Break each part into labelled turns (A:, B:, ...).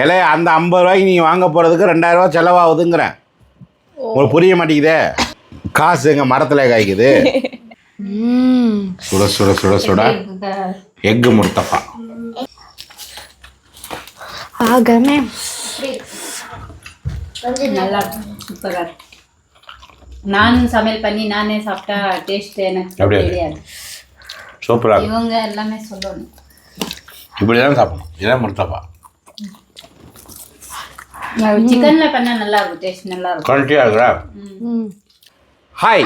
A: இலை அந்த ஐம்பது ரூபாய்க்கு நீங்கள் வாங்க போகிறதுக்கு ரெண்டாயிரம் ரூபாய் செலவாகுதுங்கிறேன் உங்களுக்கு புரிய மாட்டேங்குதே. காசு எங்கள் மரத்தில் காய்க்குது. சுட சுட சுட சுட. எக்கு முர்த்தஃபா
B: ஆகமே.
C: நல்லா சூப்பராக இருக்கு. நான் சமையல் பண்ணி நானே சாப்பிட்டா டேஸ்ட் எனக்கு? தெரியாது.
A: சூப்பராக இருக்கும்
C: இவங்க எல்லாமே சொல்லணும்.
A: இப்படி தான் சாப்பிடணும். இதான் முர்த்தஃபா
C: சிக்கன்ல பண்ணா நல்லா இருக்கும் டேஸ்ட் நல்லா இருக்கும்
A: குவாலிட்டியாக இருக்கிறா hi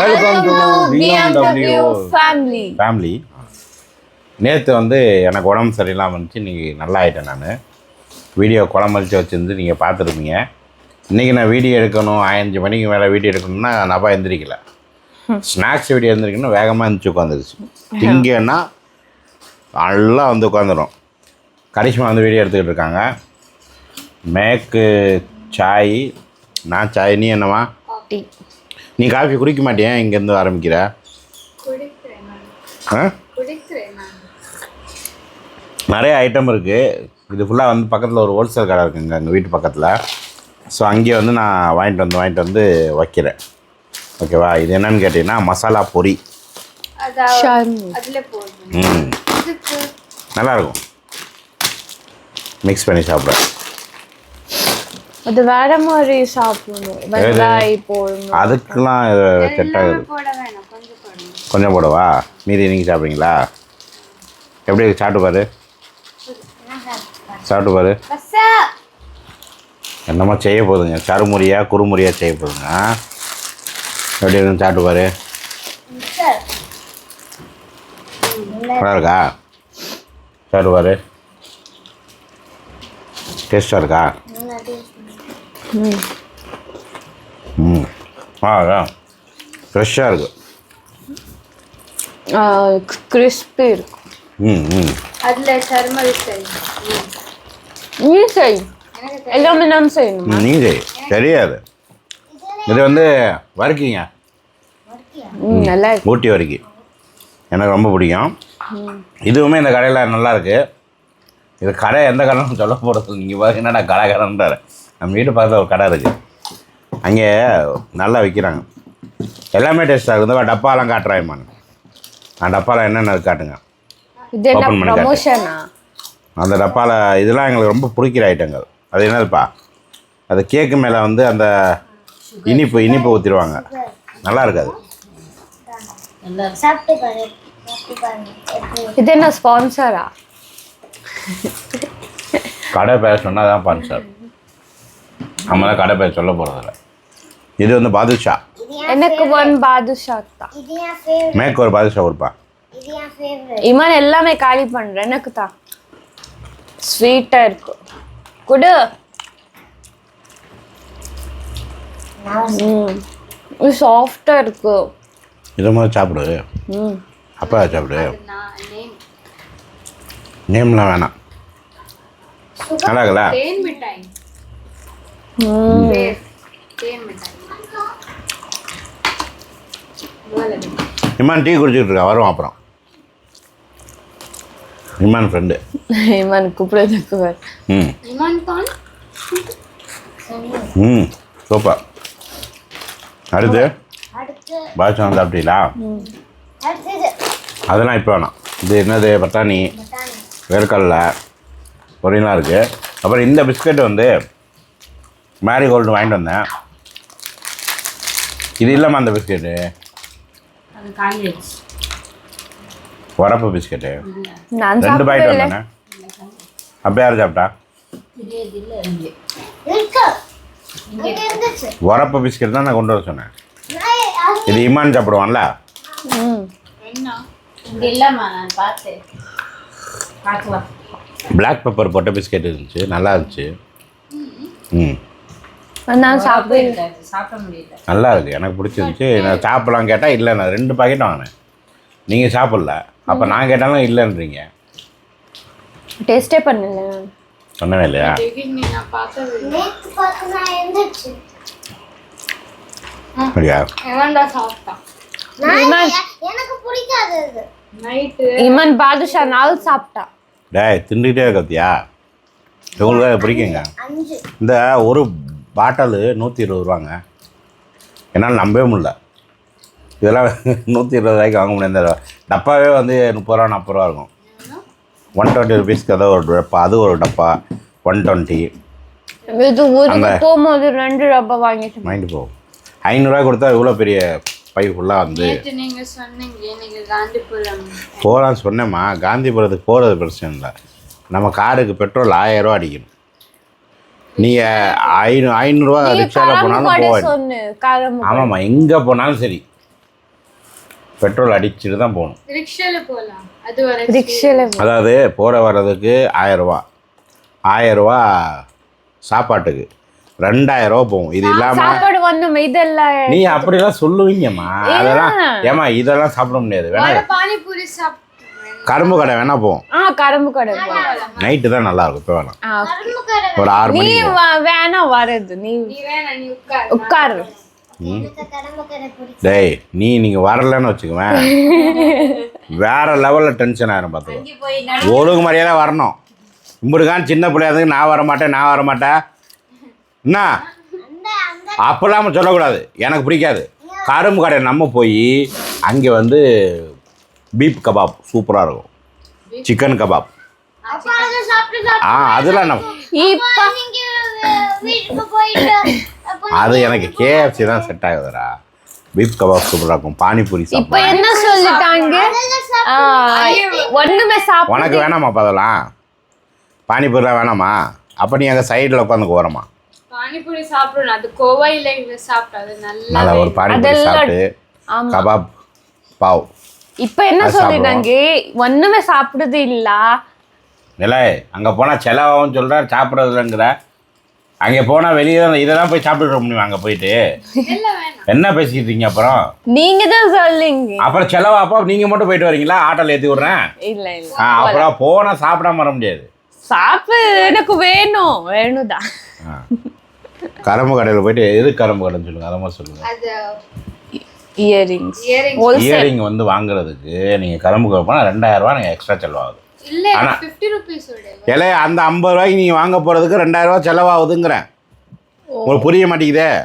A: welcome to BMW
B: family
A: family நேற்று வந்து எனக்கு உடம்பு சரியில்லாமல் இருந்துச்சு இன்றைக்கி நல்லா ஆயிட்டேன் நான். வீடியோ குழம்பளிச்சு வச்சுருந்து நீங்கள் பார்த்துருப்பீங்க. இன்றைக்கி நான் வீடியோ எடுக்கணும் அஞ்சு மணிக்கு மேலே வீடியோ எடுக்கணும்னா நான் பா எந்திரிக்கல. ஸ்நாக்ஸ் வீடியோ எந்திரிக்கணும் வேகமாக இருந்துச்சு உட்காந்துருச்சு. திங்கன்னா நல்லா வந்து உட்காந்துரும். கரிஷ்மா வந்து வீடியோ எடுத்துக்கிட்டு இருக்காங்க. மேக்கு சாய். நான் சாய் நீ என்னவா
B: டீ.
A: நீ காஃபி குடிக்க மாட்டியா? இங்கேருந்து ஆரம்பிக்கிற? ஆ? நிறைய ஐட்டம் இருக்குது இது ஃபுல்லாக வந்து பக்கத்தில் ஒரு ஹோல்சேல் கடை இருக்குங்க எங்கள் வீட்டு பக்கத்தில். ஸோ அங்கேயே வந்து நான் வாங்கிட்டு வந்து வாங்கிட்டு வந்து வைக்கிறேன். ஓகேவா இது என்னன்னு கேட்டிங்கன்னா மசாலா பொரி. ம். நல்லாயிருக்கும். மிக்ஸ் பண்ணி சாப்பிட்றேன்
B: அது வேற மாதிரி சாப்பிடணும். போடணும்.
A: அதுக்கெலாம் செட் ஆகுது கொஞ்சம் போடவா? மீதி நீங்கள் சாப்பிட்றீங்களா? எப்படி? சாப்பிட்டு பாரு. சாப்பிட்டு பாரு. என்னமோ செய்ய போகுதுங்க சருமுறையா குறுமுறையாக செய்ய போகுதுங்க எப்படி இருக்குன்னு சாப்பிட்டு பாரு. நல்லா இருக்கா? சாப்பிட்டு பாரு. டேஸ்ட்டாக இருக்கா? ம். ஆ ஃப்ரெஷ்ஷாக இருக்கு.
B: கிறிஸ்பி இருக்கும்
A: ம் ம்.
C: அதுல சர்மல் சரி
B: நீ செய். எல்லாமே நான் செய்யணும்?
A: நீங்கள் செய். தெரியாது. இது வந்து வறுக்கிங்க.
B: நல்லா இருக்கு.
A: ஊட்டி வறுக்கி. எனக்கு ரொம்ப பிடிக்கும். இதுவுமே இந்த கடையில் நல்லா இருக்கு. இது கடை எந்த கடைன்னு சொல்ல போகிறது நீங்கள் பாருங்க என்னடா கடை கடைன்றாரு. நம்ம வீட்டு பக்கத்தில் ஒரு கடை இருக்குது அங்கே நல்லா விற்கிறாங்க எல்லாமே டேஸ்ட்டாக இருக்குது டப்பாலாம் காட்டுறாயம்மான். அந்த டப்பாவில் என்னென்ன காட்டுங்க.
B: இது என்ன
A: Open பண்ணி அந்த டப்பாவில் இதெல்லாம் எங்களுக்கு ரொம்ப பிடிக்கிற ஐட்டங்கள் அது என்னதுப்பா? அது கேக்கு மேலே வந்து அந்த இனிப்பு இனிப்பு ஊற்றிடுவாங்க நல்லா இருக்காது.
C: நல்லா
B: இது என்ன ஸ்பான்சரா
A: கடை பேர் சொன்னால் தான் பான் சார் நம்ம தான் கடை பேர் சொல்ல போகிறதில்ல இது வந்து பாதுஷா.
B: எனக்கு ஒன் பாதுஷா தான்
A: மேற்கு ஒரு பாதுஷா கொடுப்பா.
B: இமான் எல்லாமே காலி பண்றேன். எனக்கு தான் ஸ்வீட்டா இருக்கு. குடு. ம். இது சாஃப்டா இருக்கு.
A: இதை மாதிரி சாப்பிடு.
B: ம்.
A: அப்பா சாப்பிடு. நேம்லாம் வேணாம். நல்லா இருக்குல்ல
C: தேன் மிட்டாய்
B: ம்
C: தேன் மிட்டாய்
A: இமான் டீ குடிச்சிட்டு இருக்கா வரும் அப்புறம். இமான் ஃப்ரெண்டு
B: இமான் கூப்பிடுறதுக்கு
A: ம்.
C: இமான் கான்
A: ம் சூப்பர். அடுத்து பாதுஷா சாப்பிட்டீங்களா? அதெல்லாம் இப்போ வேணாம். இது என்னது பட்டாணி? வேர்க்கடல. பொரியலாம் இருக்குது அப்புறம் இந்த பிஸ்கட் வந்து மேரிகோல்டு வாங்கிட்டு வந்தேன். இது இல்லாமல் அந்த பிஸ்கெட்டு
C: அது காலி ஆயிடுச்சு.
A: உரப்பு பிஸ்கெட்டு
B: நான்
A: ரெண்டு பாக்கெட்
B: சாப்பிடல
A: வந்தேனே. அப்போ யார் சாப்பிட்டா?
C: தெரியாது இல்லை. இங்கே
A: உரப்பு பிஸ்கெட் தான் நான் கொண்டு வர சொன்னேன். இது இமான் சாப்பிடுவான்ல? பிளாக் பெப்பர் போட்ட பிஸ்கெட் இருந்துச்சு நல்லா இருந்துச்சு. ம்.
B: நான் சாப்பிடல
C: இருக்காது சாப்பிட முடியல.
A: நல்லா இருக்குது எனக்கு பிடிச்சிருந்துச்சி. நான் சாப்பிடலாம் கேட்டால் இல்லை நான் ரெண்டு பாக்கெட் வாங்கினேன். நீங்கள் சாப்பிடல. அப்போ நான் கேட்டாலும் இல்லைன்றீங்க.
B: டேஸ்டே பண்ணல. நான்
A: சொன்னவே இல்லையா அப்படியா?
B: இமான்
D: எனக்கு பிடிக்காது அது.
C: நைட்டு
B: இமான் பாதுஷா நாள் சாப்பிட்டா.
A: டேய் திண்டுக்கிட்டே இருக்கத்தியா உங்களுக்கு அது பிடிக்குங்க? இந்த ஒரு பாட்டிலு நூற்றி இருபது ரூபாங்க. என்னால் நம்பவே முடியல. இதெல்லாம் நூற்றி இருபது ரூபாய்க்கு வாங்க முடியாது. டப்பாவே வந்து முப்பது ரூபா நாற்பது ரூபா இருக்கும். ஒன் டுவெண்ட்டி ருபீஸ்க்கு ஏதோ ஒரு டப்பா. அது ஒரு டப்பா. ஒன் டுவெண்ட்டி
B: போகும்போது ரெண்டு ரூபா வாங்கிட்டு
A: மைண்டு போகும் ஐநூறுரூவா கொடுத்தா இவ்வளோ பெரிய பை ஃபுல்லாக வந்து போகலான்னு சொன்னேம்மா. காந்திபுரத்துக்கு போகிறது பிரச்சனை இல்லை. நம்ம காருக்கு பெட்ரோல் ஆயிரரூவா அடிக்கணும். நீங்கள் ஐநூ ஐநூறுரூவா ரிக்ஷாவில் போனாலும் போவேன் ஆமாம்மா எங்கே போனாலும் சரி. பெட்ரோல் அடிச்சுட்டு தான் போகணும். அதாவது போகிற வர்றதுக்கு ஆயரூவா ஆயரூவா சாப்பாட்டுக்கு. ரெண்டாயிரரூவா போகும். இது இல்லாமல்
B: இதெல்லாம்
A: நீ அப்படிலாம் சொல்லுவீங்கம்மா. அதெல்லாம் ஏம்மா இதெல்லாம் சாப்பிட முடியாது. வேணா
D: பானிபூரி சாப்பிட்டு
A: கரும்பு கடை வேணா போவோம்
B: ஆ கரும்பு கடை.
A: நைட்டு தான் நல்லா இருக்கும் இப்போ வேணாம் ஒரு ஆறு
B: நீ
A: மணிக்கு
B: வா- வேணா வருது நீ
D: உட்கார்.
A: டேய் நீ நீங்கள் வரலன்னு வச்சுக்குவேன். வேற லெவலில் டென்ஷன் ஆயிரும் பார்த்துக்கோ ஒழுங்கு மரியாதை வரணும். இப்படிக்கான் சின்ன பிள்ளையாதுக்கு நான் வர மாட்டேன் நான் வர மாட்டேன் என்ன அப்பெல்லாம் சொல்லக்கூடாது. எனக்கு பிடிக்காது. கரும்பு கடை நம்ம போய் அங்கே வந்து பீப் கபாப் சூப்பராக இருக்கும். சிக்கன் கபாப்.
D: அப்பா அதை சாப்பிட்டு
A: ஆ அதெல்லாம் நம்ம அது எனக்கு கேஎஃப்சி தான் செட் ஆகுதுடா. பீப் கபாப் சூப்பராக இருக்கும். பானிபூரி
B: இப்ப என்ன சொல்லிட்டாங்க? ஒண்ணுமே சாப்பிட
A: உனக்கு வேணாமா அதெல்லாம்? பானிபூரிலாம் வேணாமா? அப்போ நீ அங்கே சைடில் உட்காந்துக்கு வரமா
D: பானிபூரி சாப்பிடணும். அது கோவையில சாப்பிட்டா அது நல்லா
A: ஒரு பானிபூரி சாப்பிட்டு கபாப் பாவ்.
B: இப்ப என்ன சொல்லிட்டாங்க? ஒண்ணுமே சாப்பிடுறது இல்ல.
A: இல்லை அங்கே போனால் செலவாகும் சொல்கிற சாப்பிட்றதுலங்கிற. அங்கே போனால் வெளியே தான் இதை தான் போய் சாப்பிட்டு முடியும் அங்கே போயிட்டு?
D: இல்ல வேணாம்.
A: என்ன பேசிக்கிட்டு இருக்கீங்க அப்புறம்?
B: நீங்க தான் சொல்லுங்க.
A: அப்புறம் செலவாப்பா நீங்கள் மட்டும் போயிட்டு வரீங்களா? ஆட்டோவில் ஏற்றி விட்றேன்.
B: இல்ல இல்ல.
A: ஆ அப்புறம் போனால் சாப்பிடாம வர முடியாது.
B: சாப்பிடு எனக்கு வேணும் வேணும்தான்.
A: ஆ. கரும்பு கடையில் போயிட்டு எது கரும்பு கடைன்னு சொல்லுங்கள் அதை மாதிரி சொல்லுங்கள்
D: அது
B: இயரிங்ஸ்
D: இயரிங்
A: இயரிங் வந்து வாங்குறதுக்கு நீங்கள் கரும்பு கடை போனால் ரெண்டாயிரரூவா நீங்கள் எக்ஸ்ட்ரா செலவாகுது.
D: இல்ல
A: ஆனா-
D: ஃபிஃப்டி ருபீஸ் உடைய
A: இல்லை அந்த ஐம்பது ரூபாய்க்கு நீங்கள் வாங்க போகிறதுக்கு ரெண்டாயிரரூவா செலவாகுதுங்கிறேன். உங்களுக்கு புரிய மாட்டேங்குதே.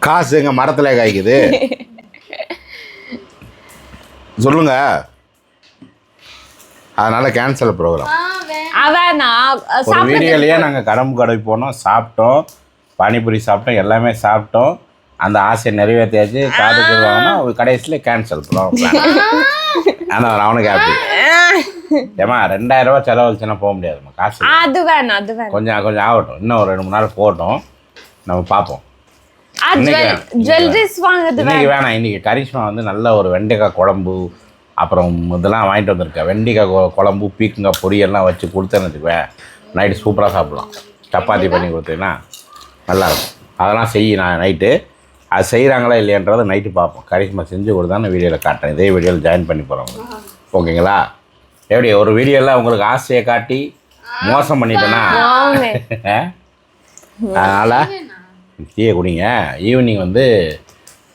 A: காசு எங்க மரத்துல காய்க்குது. சொல்லுங்க. அதனால கேன்சல் ப்ரோக்ராம் ஒரு வீடியோலயே நாங்கள் கரும்பு கடை போனோம் சாப்பிட்டோம் பானிபூரி சாப்பிட்டோம் எல்லாமே சாப்பிட்டோம். அந்த ஆசையை நிறைவேற்றியாச்சு. காதுக்கு வாங்கினோம் கடைசியில் கேன்சல் ப்ரோக்ராம் ஆனால் அவனுக்கு ஹாப்பி ஏமா ரெண்டாயிரம் ரூபாய் செலவழிச்சுன்னா போக முடியாதும்மா. காசு
B: அது வேணாம் அது வேணாம்.
A: கொஞ்சம் கொஞ்சம் ஆகட்டும். இன்னும் ஒரு ரெண்டு மூணு நாள் போகட்டும் நம்ம பார்ப்போம்.
B: ஜுவல்லரிஸ் வாங்குறது
A: இன்னைக்கு வேணாம். இன்னைக்கு கரிஷ்மா வந்து நல்ல ஒரு வெண்டைக்காய் குழம்பு அப்புறம் இதெல்லாம் வாங்கிட்டு வந்திருக்கேன் வெண்டைக்காய் குழம்பு பீக்கங்காய் பொரியெல்லாம் வச்சு கொடுத்தேன்னு வச்சுக்குவேன் நைட்டு சூப்பராக சாப்பிடலாம். சப்பாத்தி பண்ணி கொடுத்தீங்கன்னா நல்லாயிருக்கும். அதெல்லாம் செய் நான் நைட்டு. அது செய்கிறாங்களா இல்லையன்றதை நைட்டு பார்ப்போம். கரிஷ்மா செஞ்சு கொடுத்தான்னு வீடியோவில் காட்டுறேன். இதே வீடியோவில் ஜாயின் பண்ணி போகிறோம் ஓகேங்களா? எப்படி ஒரு வீடியோவில் உங்களுக்கு ஆசையை காட்டி மோசம் பண்ணிட்டேன்னா அதனால் டீயை குடிங்க. ஈவினிங் வந்து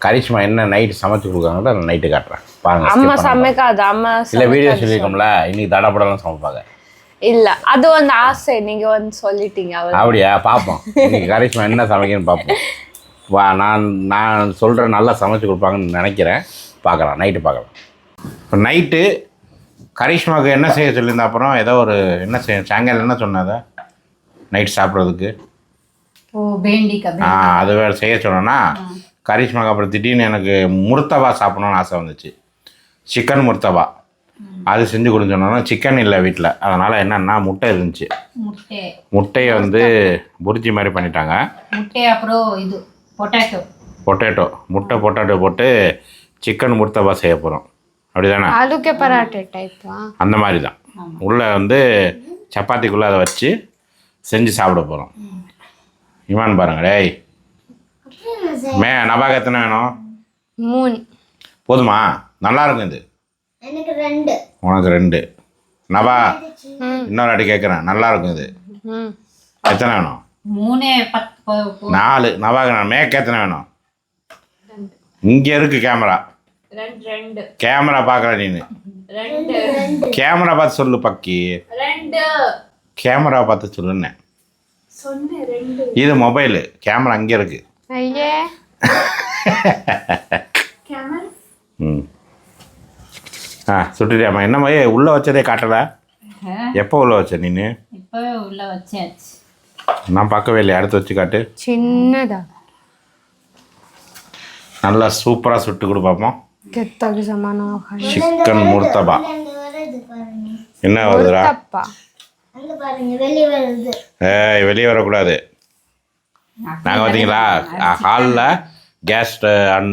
A: கரிஷ்மா என்ன நைட்டு சமைச்சு கொடுக்காங்களோ அதை நைட்டு காட்டுறேன். பாருங்க
B: அம்மா. சமைக்காது அம்மா
A: இல்லை வீடியோ. சொல்லியிருக்கோம்ல இன்னைக்கு தடப்படலாம் சமைப்பாங்க.
B: இல்ல அது வந்து ஆசை. நீங்க வந்து சொல்லிட்டீங்க
A: அப்படியா? இன்னைக்கு கரிஷ்மா என்ன சமைக்கணும்னு பார்ப்போம். வா நான் நான் சொல்கிற நல்லா சமைச்சு கொடுப்பாங்கன்னு நினைக்கிறேன். பார்க்கலாம் நைட்டு பார்க்கலாம். இப்போ நைட்டு கரிஷ்மாவுக்கு என்ன செய்ய சொல்லியிருந்தா அப்புறம் ஏதோ ஒரு என்ன செய்ய சாயங்காலம் என்ன சொன்னாத நைட் சாப்பிட்றதுக்கு. ஆ அது வேறு செய்ய சொன்னேன்னா கரிஷ்மாக்கு அப்புறம் திடீர்னு எனக்கு முர்த்தபா சாப்பிடணும்னு ஆசை வந்துச்சு. சிக்கன் முர்த்தபா அது செஞ்சு சொன்னோன்னா சிக்கன் இல்லை வீட்டில் அதனால் என்னன்னா முட்டை இருந்துச்சு.
C: முட்டை.
A: முட்டையை வந்து புரிஜி மாதிரி பண்ணிட்டாங்க.
C: முட்டை அப்புறம் இது. பொட்டேட்டோ
A: பொட்டேட்டோ முட்டை பொட்டேட்டோ போட்டு சிக்கன் முர்த்தபா செய்ய போகிறோம்
B: அப்படி தானே பராட்டே டைப்பா
A: அந்த மாதிரி தான் உள்ளே வந்து சப்பாத்திக்குள்ளே அதை வச்சு செஞ்சு சாப்பிட போகிறோம் இமான் பாருங்க டேய். மே நபாக்கு எத்தனை வேணும்?
B: மூணு.
A: போதுமா? நல்லா இருக்கும் இது. உனக்கு ரெண்டு. நபா இன்னொரு அடி கேட்குறேன் நல்லா இருக்கும் இது. எத்தனை வேணும்?
C: மூணே பத்து
A: நாலு. நான் மேற்கு எத்தனை வேணும்? இங்கே இருக்கு கேமரா.
D: ரெண்டு ரெண்டு.
A: கேமரா பார்க்குற நீ
D: ரெண்டு.
A: கேமரா பார்த்து சொல்லு பக்கி.
D: ரெண்டு.
A: கேமரா பார்த்து சொல்லுன்னேன் இது மொபைலு. கேமரா அங்கே இருக்கு.
B: ஐயே.
D: கேமரா?
A: ம். ஆ சுட்டுட்டியாம்மா. என்ன மாதிரி உள்ளே வச்சதே காட்டலை. எப்போ உள்ளே வச்ச நீனு?
C: இப்போவே உள்ள வச்சாச்சு.
A: நான் பார்க்கவே இல்லையா அடுத்து வச்சு காட்டு.
B: சின்னதா.
A: நல்லா சூப்பரா சுட்டு கொடு பார்ப்போம்
B: கெத்தாக்கு சமானம்
A: சிக்கன் முர்த்தபா. என்ன வருதுடா? ஏய் வெளியே வரக்கூடாது. நாங்கள் பார்த்தீங்களா ஹாலில் கேஸ் அன்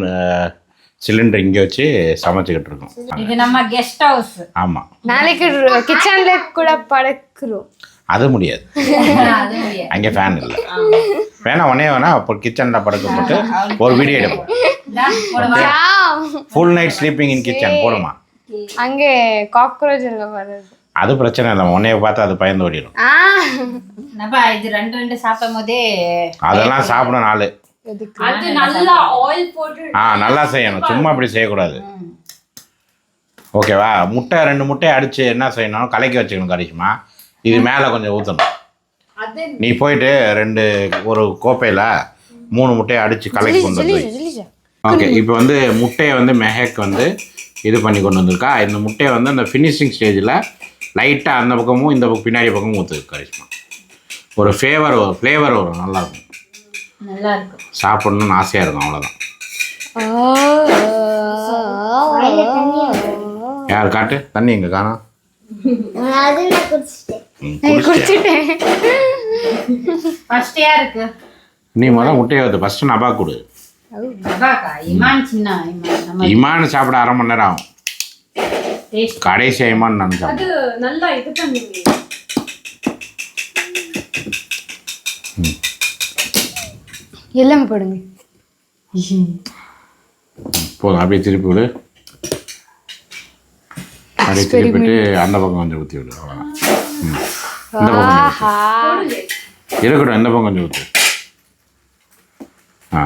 A: சிலிண்டர் இங்கே வச்சு சமைச்சுக்கிட்டு இருக்கோம்.
C: இது நம்ம கெஸ்ட் ஹவுஸ்
A: ஆமாம்
B: நாளைக்கு கிச்சனில் கூட படுக்கிறோம்.
A: அது முடியாது. அங்கே ஃபேன் இல்லை. வேணா உடனே வேணா அப்போ கிச்சனில் படுக்க போட்டு ஒரு வீடியோ எடுப்போம். Full night sleeping in kitchen போடுமா?
B: அங்கே காக்ரோச்
A: அது பிரச்சனை இல்லை உன்னைய பார்த்து அது பயந்து ஓடிடும்.
C: இது ரெண்டு ரெண்டு சாப்பிடும் போதே
A: அதெல்லாம்
D: சாப்பிடும் நாலு
A: ஆ நல்லா செய்யணும். சும்மா அப்படி செய்யக்கூடாது. ஓகேவா? முட்டை ரெண்டு முட்டையை அடித்து என்ன செய்யணும்? கலக்கி வச்சுக்கணும் கரிசுமா இது மேலே கொஞ்சம் ஊற்றணும்
D: அது
A: நீ போயிட்டு ரெண்டு ஒரு கோப்பையில் மூணு முட்டையை அடித்து கலக்கி கொண்டு வந்து. ஓகே இப்போ வந்து முட்டையை வந்து மெஹக் வந்து இது பண்ணி கொண்டு வந்திருக்கா. இந்த முட்டையை வந்து அந்த ஃபினிஷிங் ஸ்டேஜில் லைட்டாக அந்த பக்கமும் இந்த பக்கம் பின்னாடி பக்கமும் ஊற்று கரிஷ்மா. ஒரு ஃப்ளேவர் வரும் ஃப்ளேவர் வரும் நல்லாயிருக்கும்
C: நல்லா இருக்கும்.
A: சாப்பிடணும்னு ஆசையாக இருக்கும் அவ்வளோதான் யார் காட்டு? தண்ணி எங்கே காணோம்
E: அது நான் குடிச்சிட்டேன்?
C: ஃபர்ஸ்ட்
A: நீ முதல்ல முட்டையை ஊற்று ஃபஸ்ட்டு நபா கொடு.
C: இமான் சின்ன
A: சாப்பிட அரை மணி நேரம் ஆகும்.
C: டேஸ்ட்
A: கடைசி இமான் நான் சாப்பிடுவேன்.
D: அது நல்லா இது பண்ணுவீங்க
B: எல்லாமே போடுங்க.
A: போதும். அப்படியே திருப்பி விடு அப்படியே திருப்பிட்டு அந்த பக்கம் கொஞ்சம் ஊற்றி விடு. இந்த பக்கம் இருக்கட்டும் இந்த பக்கம் கொஞ்சம் ஊற்று ஆ.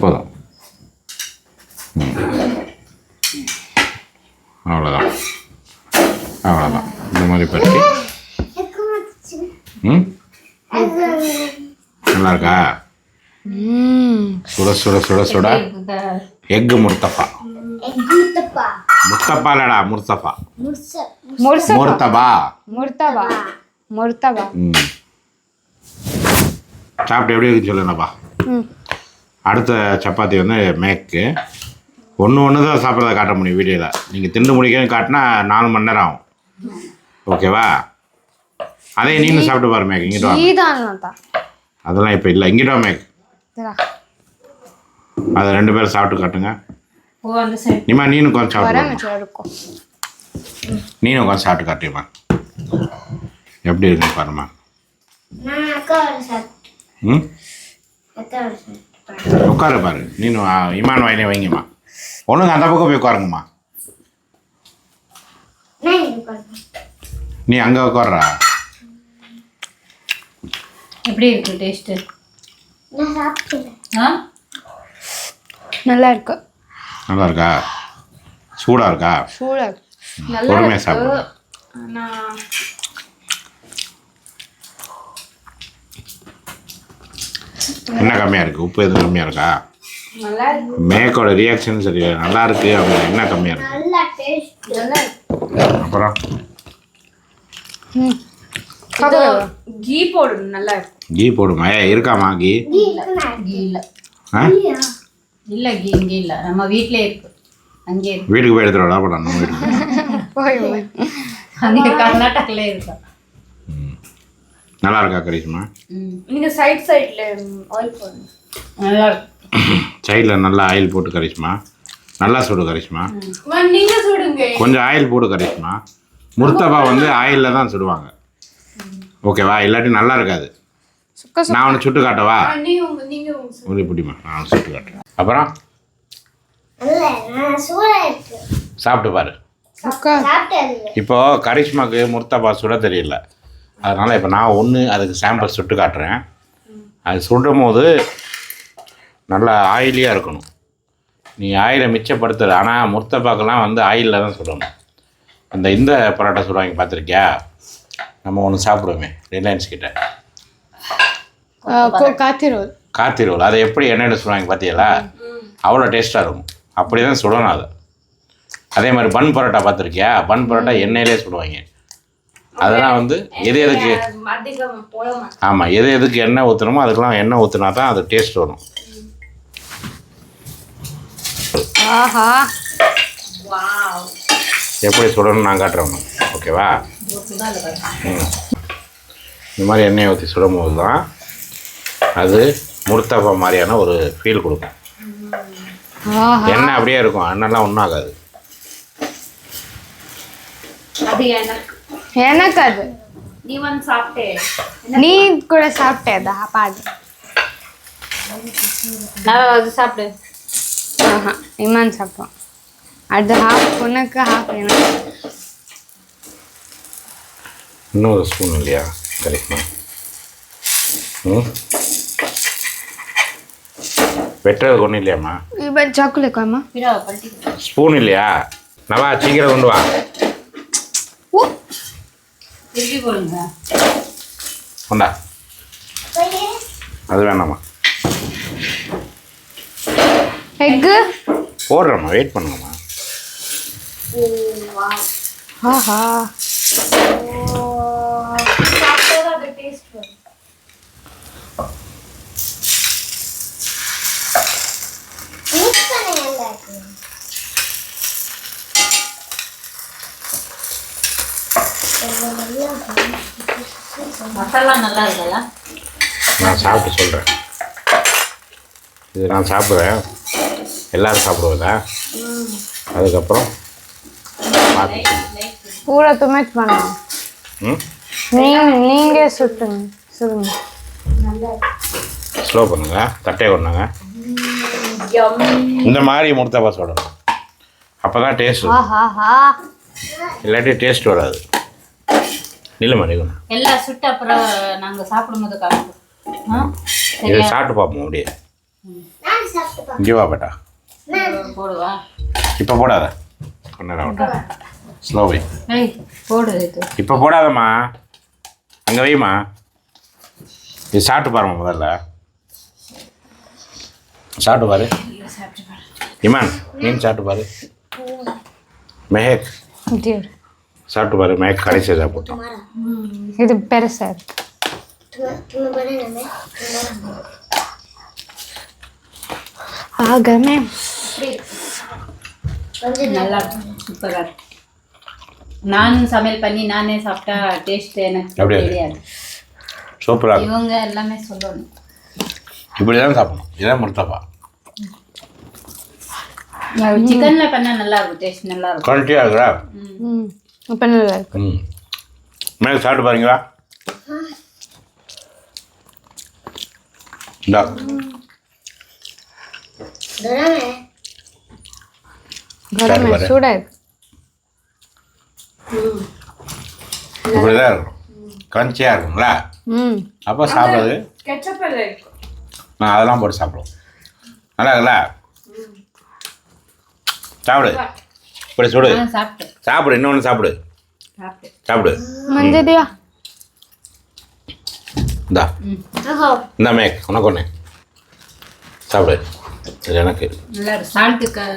A: போதும். அவ்வளோதான் அவ்வளோதான் இந்த மாதிரி பற்றி ம்? நல்லா இருக்கா சுட சுட சுட சுட. எக்கு முர்த்தபா முஸ்தபா இல்லடா
B: முர்சஃபா
A: முர்த்தபா.
B: முர்த்தபா.
A: முர்தபா சாப்பிட்டு எப்படி இருக்குன்னு சொல்லுங்கப்பா அடுத்த சப்பாத்தி வந்து மேக்கு. ஒன்று ஒன்று தான் சாப்பிட்றத காட்ட முடியும் வீடியோவில் நீங்கள் திண்டு முடிக்கணும் காட்டினா நாலு மணி நேரம் ஆகும். ஓகேவா? அதே நீங்களும் சாப்பிட்டு பாரு மேக் இங்கிட்டு அதெல்லாம் இப்போ இல்லை. இங்கிட்டு மேக் அதை ரெண்டு பேரும் சாப்பிட்டு காட்டுங்க. இம்மா நீனு கொஞ்சம் சாப்பிட்டு
B: இருக்கும்
A: நீனும் கொஞ்சம் சாப்பிட்டு காட்டியம்மா எப்படி இருக்கு பாருமா. ம்? உட்காரு பாரு. நீனும் இமான் வாயிலே வைங்கம்மா. ஒன்றுங்க அந்த பக்கம் போய் உட்காருங்கம்மா. நீ அங்கே உட்காரா
C: எப்படி இருக்கு டேஸ்ட்டு
B: நல்லா இருக்கு?
A: நல்லா இருக்கா. சூடாக இருக்கா.
B: சூடா
D: நல்லா
A: பொறுமையாக என்ன கம்மியாக இருக்குது உப்பு எதுவும் கம்மியாக இருக்கா?
D: நல்லா இருக்கு.
A: மேக்கோட ரியாக்ஷன் சரி நல்லா இருக்கு அப்படின்னு என்ன கம்மியாக இருக்கு?
E: நல்லா டேஸ்ட்
D: நல்லா இருக்கு.
A: அப்புறம்?
D: கீ போடணும் நல்லா இருக்கு.
A: கீ போடுமா? ஏ இருக்காமா கீ.
C: இல்ல.
A: ஆ?
C: இல்ல கீ இங்கே இல்ல. நம்ம வீட்லயே இருக்கு. அங்கே இருக்கு.
A: வீட்டுக்கு போய் எடுத்துகிட்டு வரலாம் நம்ம வீட்டுக்கு
B: போய் போய்
C: அங்கே கர்நாடகால இருக்கு?
A: நல்லா இருக்கா கரிஷ்மா?
C: ம்.
D: நீங்க சைட் சைடுல ஆயில் போடணும்
C: நல்லா
A: சைடில் நல்லா ஆயில் போட்டு கரிஷ்மா. நல்லா சுடு கரிஷ்மா.
D: அம்மா, நீங்க சுடுங்க.
A: கொஞ்சம் ஆயில் போடு கரிஷ்மா. முர்த்தபா வந்து ஆயிலில் தான் சுடுவாங்க. ஓகேவா இல்லாட்டி நல்லா இருக்காது. நான் உனக்கு சுட்டு காட்டவா?
D: ஆ, நீங்க உங்க நீங்க உங்க சுடுங்க.
A: ஒரு பிடிமா நான் சுட்டு காட்டுறேன். அப்புறம்? சாப்பிட்டு பாரு.
B: சுக்க
E: சாப்பிட்டது
A: இப்போ கரிஷ்மாக்கு முர்த்தபா சுட தெரியல. அதனால் இப்போ நான் ஒன்று அதுக்கு சாம்பிள் சுட்டு காட்டுறேன். அது சுடும் போது நல்லா ஆயிலியாக இருக்கணும். நீ ஆயிலை மிச்சப்படுத்துற. ஆனால் முர்த்தபாக்கெல்லாம் வந்து ஆயிலில் தான் சுடணும். அந்த இந்த பரோட்டா சுடுவாங்க பார்த்துருக்கியா? நம்ம ஒன்று சாப்பிடுவோமே ரிலையன்ஸ் கிட்ட.
B: காத்தி ரோல்
A: காத்தி ரோல் அதை எப்படி எண்ணெயில் சுடுவாங்க பார்த்தீங்களா அவ்வளோ டேஸ்ட்டாக இருக்கும். அப்படி தான் சுடணும் அதை. அதே மாதிரி பன் பரோட்டா பார்த்துருக்கியா? பன் பரோட்டா எண்ணெயிலே சுடுவாங்க. அதெல்லாம் வந்து எது எதுக்கு? ஆமாம் எது எதுக்கு எண்ணெய் ஊற்றணுமோ அதுக்கெல்லாம் எண்ணெய் ஊற்றினா தான் அது டேஸ்ட் வரும்.
B: ஆஹா.
A: எப்படி சுடணும்னு நான் காட்டுறேன். ஓகேவா? ம். இந்த மாதிரி எண்ணெயை ஊற்றி சுடும்போது தான் அது முர்த்தப்பா மாதிரியான ஒரு ஃபீல் கொடுக்கும்.
B: ஆஹா.
A: எண்ணெய் அப்படியே இருக்கும். எண்ணெய்லாம் ஒன்றும் ஆகாது.
D: எனக்கு.
B: அது.
D: நீ வந்து சாப்பிட்டே.
B: நீ கூட சாப்பிட்டேதா பாடு.
C: நான் அது சாப்பிடு.
B: ஆஹா இமான் சாப்பிட்டோம் அது ஹாஃப் உனக்கு ஹாஃப் எனக்கு
A: இன்னொரு ஸ்பூன் இல்லையா? கரெக்டா ம் வெட்டுறதுக்கு ஒன்றும் இல்லையாம்மா
B: இப்போ சாக்லேட் காமா
C: பிடா பல்ட்டி
A: ஸ்பூன் இல்லையா நவா சீக்கிரம் கொண்டு வா கொண்டா அது வேணாமா
B: எக்கு
A: போடுறேம்மா வெயிட் பண்ணுங்கம்மா
B: ஆஹா
D: சாப்பிட்டா அது டேஸ்ட் வரும்
E: மிக்ஸ் பண்ண நல்லா இருக்கு
C: மசாலா நல்லா இருக்குல்ல
A: நான் சாப்பிட்டு சொல்கிறேன் இது நான் சாப்பிட்றேன். எல்லாரும் சாப்பிடுவதா அதுக்கப்புறம்.
B: பூரா துமைட் பண்ணணும்
A: ம்?
B: நீங்க நீங்க சுட்டுங்க சுடுங்க.
A: ஸ்லோ பண்ணுங்க. தட்டையை கொண்டாங்க இந்த மாதிரி முர்த்தப்பா சொல்லணும் அப்போ தான் டேஸ்ட் இல்லாட்டி டேஸ்ட் வராது. நில்ல மணிக்கணும்
C: எல்லாம் சுட்டு அப்புறம் நாங்கள் சாப்பிடும்போது ஆ?
A: இதை சாப்பிட்டு பார்ப்போம் அப்படியே. இங்கே வா பேட்டா.
C: போடுவா
A: இப்போ போடாத. கொஞ்ச நேரம் விட்டு. ஸ்லோ வை.
C: ஏய் போடு
A: இப்போ போடாதம்மா. அங்கே வைம்மா. இது சாப்பிட்டு பாரும்மா முதல்ல. சாப்பிட்டு பாரு இமான் மீன் சாப்பிட்டு பாரு மெஹேக் சாப்பிட்டு பாரு மெஹேக் கடைசியாக சாப்பிட்டோம்
B: இது பெருசா ஆகமே
C: நல்லா சூப்பராக நான் சமையல் பண்ணி நானே சாப்பிட்டா டேஸ்ட் எனக்கு தெரியாது.
A: சூப்பராக
C: இவங்க எல்லாமே சொல்லணும்.
A: இப்படி தான் சாப்பிடணும். இதான் முடித்தப்பா
C: சிக்கன்ல பண்ணா நல்லா இருக்கும் டேஸ்ட் நல்லா இருக்கும்
A: குவாலிட்டியாக இருக்குதா
B: ம். இப்போ நல்லா இருக்கு
A: ம். மேலே சாப்பிட்டு பாருங்களா இந்தா. கடமை
B: சூடாக இருக்கு.
A: இருக்கும். கஞ்சியாக இருக்குங்களா?
B: ம்.
A: அப்போ சாப்பிட்றது நான் அதெல்லாம் போட்டு சாப்பிடுவோம். நல்லா இருக்குல்ல சாப்பிடு. இப்படி சுடு. சாப்பிடு. இன்னொன்று சாப்பிடு. சாப்பிடு.
B: மஞ்சதியா?
A: இந்தா. இந்த மேக். உனக்கு ஒன்று சாப்பிடு. இது எனக்கு.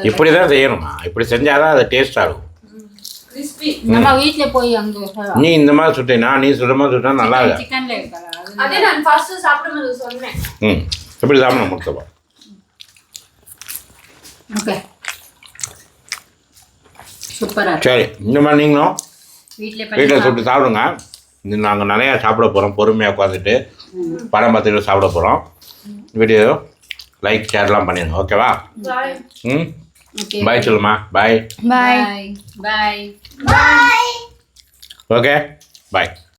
A: இப்படி தான் செய்யணுமா இப்படி செஞ்சால் தான் அது டேஸ்ட்டாக இருக்கும்.
D: கிறிஸ்பி
C: நம்ம வீட்ல போய் அங்க
A: நீ இந்த மாதிரி சுட்டினா நீ சுடுற மாதிரி சுட்டா நல்லா இல்லை
C: சிக்கன்ல இருக்கா? அது
D: அதே நான் ஃபர்ஸ்ட் சாப்பிடும்போது சொன்னேன்.
A: ம். இப்படி சாப்பிடணும் முட்டப்பா
C: ஓகே
A: சரி இந்த மாதிரி நீங்களும்
C: வீட்ல
A: வீட்டில் சுட்டு சாப்பிடுங்க. இது நாங்கள் நிறையா சாப்பிட போகிறோம் பொறுமையாக உட்காந்துட்டு படம் பார்த்துட்டு சாப்பிட போகிறோம் வீடியோ லைக் ஷேர்லாம் பண்ணிடுங்க ஓகேவா ம்?
C: ஓகே
A: பாய் சொல்லுமா பாய்
B: பாய்
C: பாய்
A: ஓகே பாய்